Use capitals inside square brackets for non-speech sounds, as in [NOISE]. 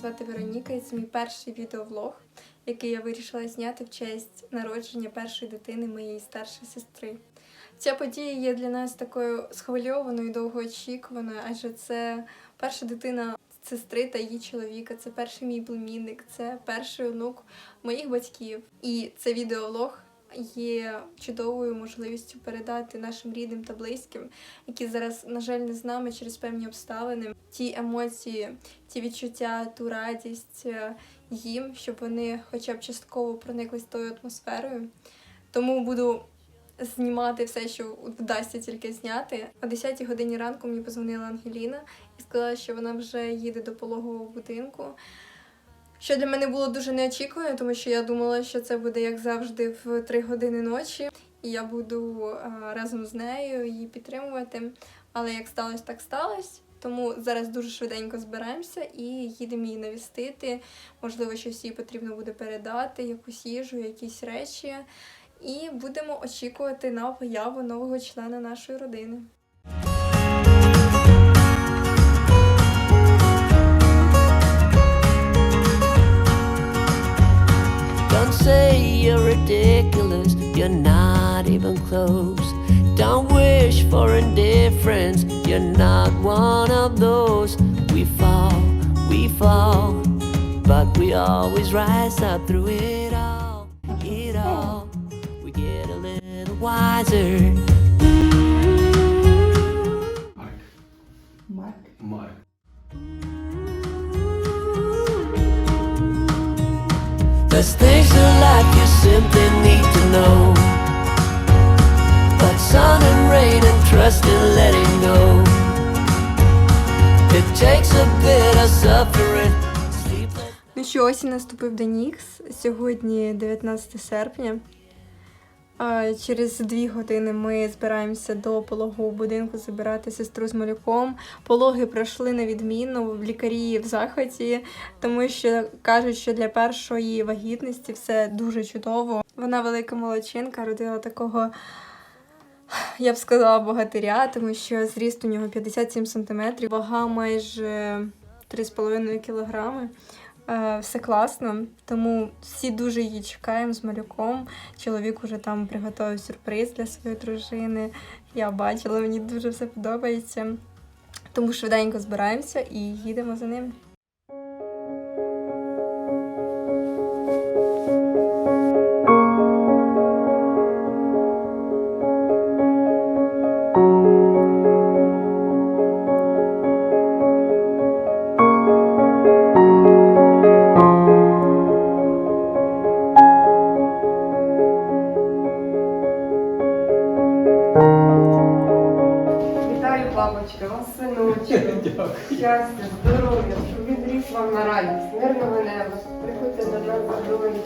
звати Вероніка, і це мій перший відеовлог, який я вирішила зняти в честь народження першої дитини моєї старшої сестри. Ця подія є для нас такою схвильованою довгоочікуваною, адже це перша дитина сестри та її чоловіка, це перший мій племінник, це перший онук моїх батьків. І це відеолог є чудовою можливістю передати нашим рідним та близьким, які зараз, на жаль, не з нами через певні обставини, ті емоції, ті відчуття, ту радість е, їм, щоб вони хоча б частково прониклись тою атмосферою. Тому буду знімати все, що вдасться тільки зняти. О 10 годині ранку мені позвонила Ангеліна і сказала, що вона вже їде до пологового будинку. Що для мене було дуже неочікувано, тому що я думала, що це буде як завжди в 3 години ночі, і я буду е, разом з нею її підтримувати. Але як сталося, так сталося. Тому зараз дуже швиденько зберемося і їдемо її навістити. Можливо, щось їй потрібно буде передати, якусь їжу, якісь речі. І будемо очікувати на появу нового члена нашої родини. Say you're ridiculous, you're not even close. Don't wish for indifference, you're not one of those. We fall, we fall, but we always rise up through it all. It all, we get a little wiser. There's things in life you simply need to know. Like sun and rain and trust in letting go. It takes a bit of suffering. Ну що, ось і наступив день Ікс. Сьогодні 19 серпня. Через дві години ми збираємося до пологового будинку забирати сестру з малюком. Пологи пройшли невідмінно, лікарі в захваті, тому що кажуть, що для першої вагітності все дуже чудово. Вона велика молодчинка, родила такого, я б сказала, богатиря, тому що зріст у нього 57 см, вага майже 3,5 кілограми. Е, Все класно, тому всі дуже її чекаємо з малюком. Чоловік уже там приготував сюрприз для своєї дружини. Я бачила, мені дуже все подобається. Тому швиденько збираємося і їдемо за ним. Вітаю, вам вас синочок. [LAUGHS] Щастя, здоров'я, щоб він ріс вам на радість, мирного неба. Приходьте до нас за.